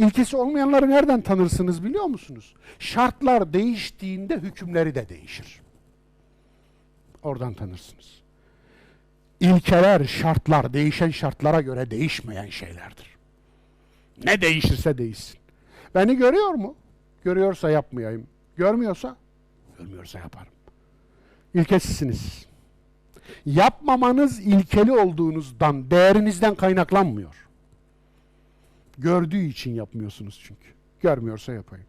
İlkesi olmayanları nereden tanırsınız biliyor musunuz? Şartlar değiştiğinde hükümleri de değişir. Oradan tanırsınız. İlkeler, şartlar, değişen şartlara göre değişmeyen şeylerdir. Ne değişirse değişsin. Beni görüyor mu? Görüyorsa yapmayayım. Görmüyorsa? Görmüyorsa yaparım. İlkesizsiniz. Yapmamanız ilkeli olduğunuzdan, değerinizden kaynaklanmıyor. Gördüğü için yapmıyorsunuz çünkü. Görmüyorsa yapayım.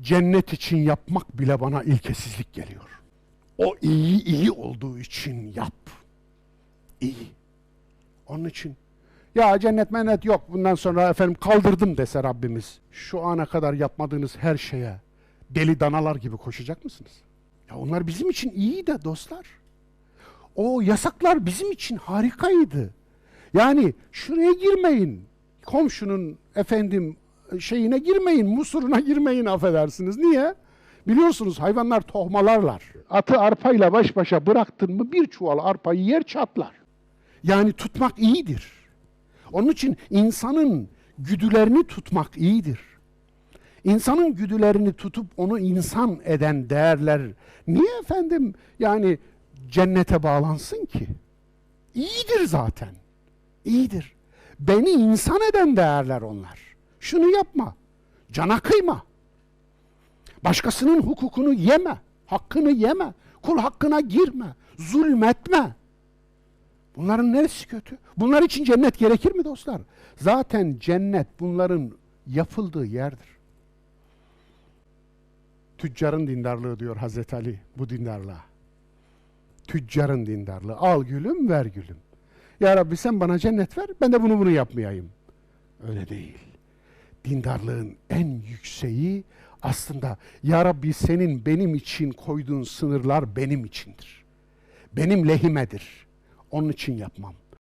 Cennet için yapmak bile bana ilkesizlik geliyor. O iyi iyi olduğu için yap. İyi. Onun için ya cennet mennet yok bundan sonra efendim kaldırdım dese Rabbimiz. Şu ana kadar yapmadığınız her şeye deli danalar gibi koşacak mısınız? Ya onlar bizim için iyi de dostlar. O yasaklar bizim için harikaydı. Yani şuraya girmeyin. Komşunun efendim şeyine girmeyin, musuruna girmeyin affedersiniz. Niye? Biliyorsunuz hayvanlar tohmalarlar. Atı arpayla baş başa bıraktın mı bir çuval arpayı yer çatlar. Yani tutmak iyidir. Onun için insanın güdülerini tutmak iyidir. İnsanın güdülerini tutup onu insan eden değerler niye efendim yani cennete bağlansın ki? İyidir zaten. İyidir. Beni insan eden değerler onlar. Şunu yapma. Cana kıyma. Başkasının hukukunu yeme. Hakkını yeme. Kul hakkına girme. Zulmetme. Bunların neresi kötü? Bunlar için cennet gerekir mi dostlar? Zaten cennet bunların yapıldığı yerdir. Tüccarın dindarlığı diyor Hazreti Ali bu dindarlığa. Tüccarın dindarlığı. Al gülüm ver gülüm. Ya Rabbi sen bana cennet ver ben de bunu bunu yapmayayım. Öyle değil. Dindarlığın en yükseği aslında Ya Rabbi senin benim için koyduğun sınırlar benim içindir. Benim lehimedir. Onun için yapmam.